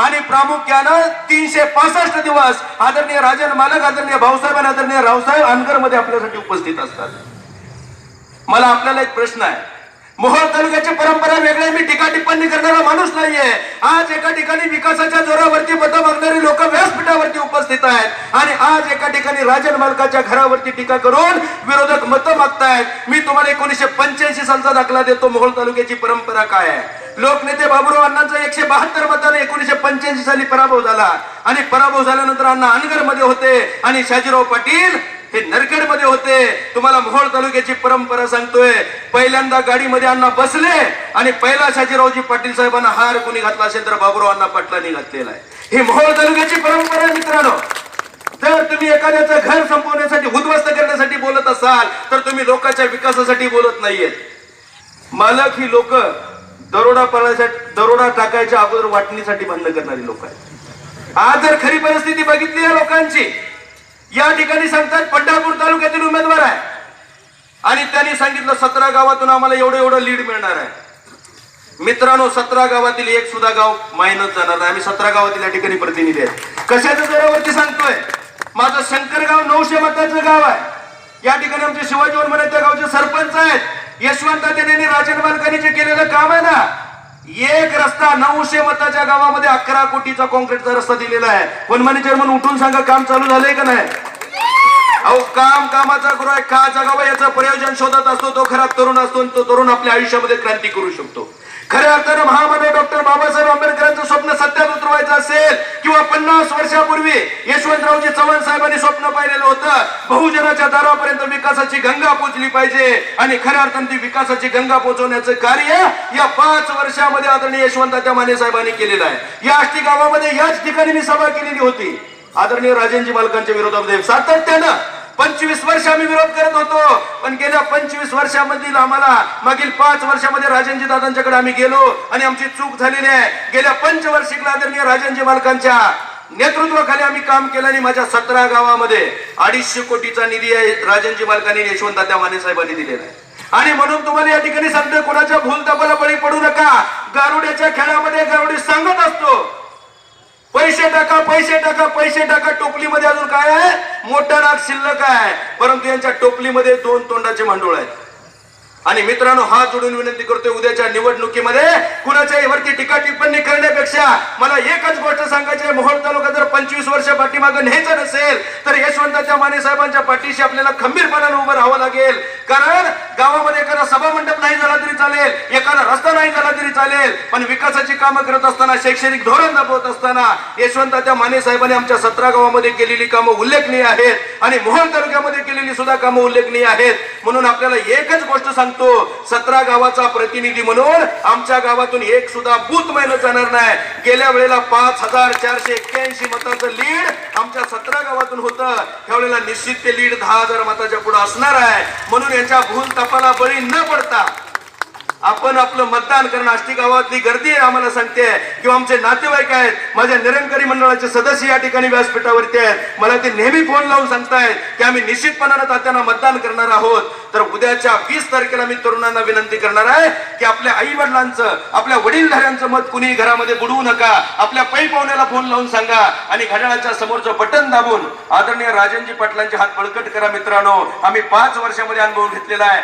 आणि प्रामुख्यानं तीनशे पासष्ट दिवस आदरणीय राजन मालक आदरणीय भाऊसाहेब आणि आदरणीय रावसाहेब अनगरमध्ये आपल्यासाठी उपस्थित असतात. मला आपल्याला एक प्रश्न आहे. मोहोळ तालुक्याची परंपरा वेगळी मी टीका टिप्पणी करणारा माणूस नाहीये. आज एका ठिकाणी विकासाच्या जोरावरती मतं मागणारी लोक व्यासपीठावरती उपस्थित आहेत. आणि आज एका ठिकाणी राजन मालकाच्या घरावरती टीका करून विरोधक मतं मागतायत. मी तुम्हाला एकोणीशे पंच्याऐंशी सालचा दाखला देतो. मोहोळ तालुक्याची परंपरा काय आहे? लोकनेते बाबुराव अण्णांचा एकशे बहात्तर मताने एकोणीशे पंच्याऐंशी साली पराभव झाला. आणि पराभव झाल्यानंतर अण्णा अनगरमध्ये होते आणि शाजीराव पाटील हे नरखेडमध्ये होते. तुम्हाला मोहोळ तालुक्याची परंपरा सांगतोय. पहिल्यांदा गाडीमध्ये अण्णा बसले आणि पहिला शाजीरावजी पाटील साहेबांना हार कोणी घातला असेल तर बाबुराव अण्णा पाटलांनी घातलेला आहे. ही मोहोळ तालुक्याची परंपरा आहे मित्रांनो. जर तुम्ही एखाद्याचं घर संपवण्यासाठी उद्ध्वस्त करण्यासाठी बोलत असाल तर तुम्ही लोकांच्या विकासासाठी बोलत नाहीयेत. मालक ही लोक दरोडा पडण्यासाठी दरोडा टाकायच्या अगोदर वाटणीसाठी बंद करणारी लोक आहेत. आज जर खरी परिस्थिती बघितली या लोकांची या ठिकाणी सांगतात पंढरपूर तालुक्यातील उमेदवार आहे. आणि त्यांनी सांगितलं सतरा गावातून आम्हाला एवढं एवढं लीड मिळणार आहे. मित्रांनो सतरा गावातील एक सुद्धा गाव मायनस जाणार नाही. आम्ही सतरा गावातील या ठिकाणी प्रतिनिधी आहे. कशाच्या जोरावरती सांगतोय? माझं शंकरगाव नऊशे मताचं गाव आहे. या ठिकाणी आमचे शिवाजी वर्मन त्या गावचे सरपंच आहेत. यशवंत त्यांनी राजन मालकांनी जे केलेलं काम आहे ना एक रस्ता नऊशे मताच्या गावामध्ये अकरा कोटीचा कॉन्क्रीटचा रस्ता दिलेला आहे. वनमानी चेअरमन उठून सांगा काम चालू झालंय का नाही? अहो काम कामाचा गुरु आहे का जगावा याचं प्रयोजन शोधत असतो तो खरा तरुण असतो तो तरुण आपल्या आयुष्यामध्ये क्रांती करू शकतो. खऱ्या अर्थानं महामानव डॉक्टर बाबासाहेब आंबेडकरांचं स्वप्न सत्यात उतरवायचं असेल किंवा पन्नास वर्षापूर्वी यशवंतरावजी चव्हाण साहेबांनी स्वप्न पाहिलेलं होतं. बहुजनाच्या दारापर्यंत विकासाची गंगा पोचली पाहिजे आणि खऱ्या अर्थाने ती विकासाची गंगा पोहोचवण्याचं कार्य या पाच वर्षामध्ये आदरणीय यशवंताच्या माने साहेबांनी केलेलं आहे. या आष्टी गावामध्ये याच ठिकाणी मी सभा केलेली होती. आदरणीय राजेंजी मालकांच्या विरोधामध्ये सातत्यानं पंचवीस वर्ष आम्ही विरोध करत होतो. पंचवीस वर्षामधील आम्हाला मागील पाच वर्षामध्ये राजेंजी दादांच्याकडे आम्ही गेलो आणि आमची चूक झालेली आहे गेल्या पंचवर्षिकला आदरणीय राजनजी मालकांच्या नेतृत्वाखाली आम्ही काम केलं आणि माझ्या सतरा गावामध्ये अडीचशे कोटीचा निधी आहे राजनजी मालकांनी यशवंत माने साहेबांनी दिलेला आहे. आणि म्हणून तुम्हाला या ठिकाणी सांगतोय कोणाच्या भूल दबाला बळी पडू नका. गारुड्याच्या खेळामध्ये गारुडी सांगत असतो. पैसे टाका पैसे टाका पैसे टाका. टोपलीमध्ये अजून काय आहे? मोठा नाग शिल्लक आहे. परंतु यांच्या टोपलीमध्ये दोन तोंडाचे भांडवल आहेत. आणि मित्रांनो हात जोडून विनंती करतोय उद्याच्या निवडणुकीमध्ये कुणाच्याही वरती टीका टिप्पणी करण्यापेक्षा मला एकच गोष्ट सांगायची आहे. मोहोळ तालुका जर पंचवीस वर्ष पाठीमागं न्यायचं नसेल तर यशवंताच्या माने साहेबांच्या पाठीशी आपल्याला खंबीरपणाने उभं राहावं लागेल. कारण गावामध्ये एखादा सभा मंडप नाही झाला तरी चालेल एखादा रस्ता नाही झाला तरी चालेल पण विकासाची कामं करत असताना शैक्षणिक धोरण दाखवत असताना यशवंताच्या माने साहेबांनी आमच्या सतरा गावामध्ये केलेली कामं उल्लेखनीय आहेत आणि मोहन तालुक्यामध्ये केलेली सुद्धा कामं उल्लेखनीय आहेत. म्हणून आपल्याला एकच गोष्ट सांगतो सतरा गावाचा प्रतिनिधी म्हणून आमच्या गावातून एक सुद्धा बूथ महिना जाणार नाही. गेल्या वेळेला पाच हजार चारशे एक्क्याऐंशी मतांचं लीड आमच्या सतरा गावातून होतं. त्यावेळेला निश्चित ते लीड दहा हजार मताच्या पुढे असणार आहे. म्हणून यांच्या भूल तपाला बळी न पडता आपण आपलं मतदान करणं आष्टी गावातली गर्दी आहे आम्हाला सांगते. किंवा आमचे नातेवाईक आहेत माझ्या निरंकारी मंडळाचे सदस्य या ठिकाणी व्यासपीठावरती आहेत. मला ते नेहमी फोन लावून सांगतायत की आम्ही निश्चितपणानं तात्यांना मतदान करणार आहोत. तर उद्याच्या वीस तारखेला मी तरुणांना विनंती करणार आहे की आपल्या आई वडिलांचं आपल्या वडीलधाऱ्यांचं मत कुणी घरामध्ये बुडवू नका. आपल्या पै पाहुण्याला फोन लावून सांगा आणि घड्याळाच्या समोरचं बटन दाबून आदरणीय राजनजी पाटलांचे हात बळकट करा मित्रांनो. आम्ही पाच वर्षामध्ये अनुभव घेतलेला आहे.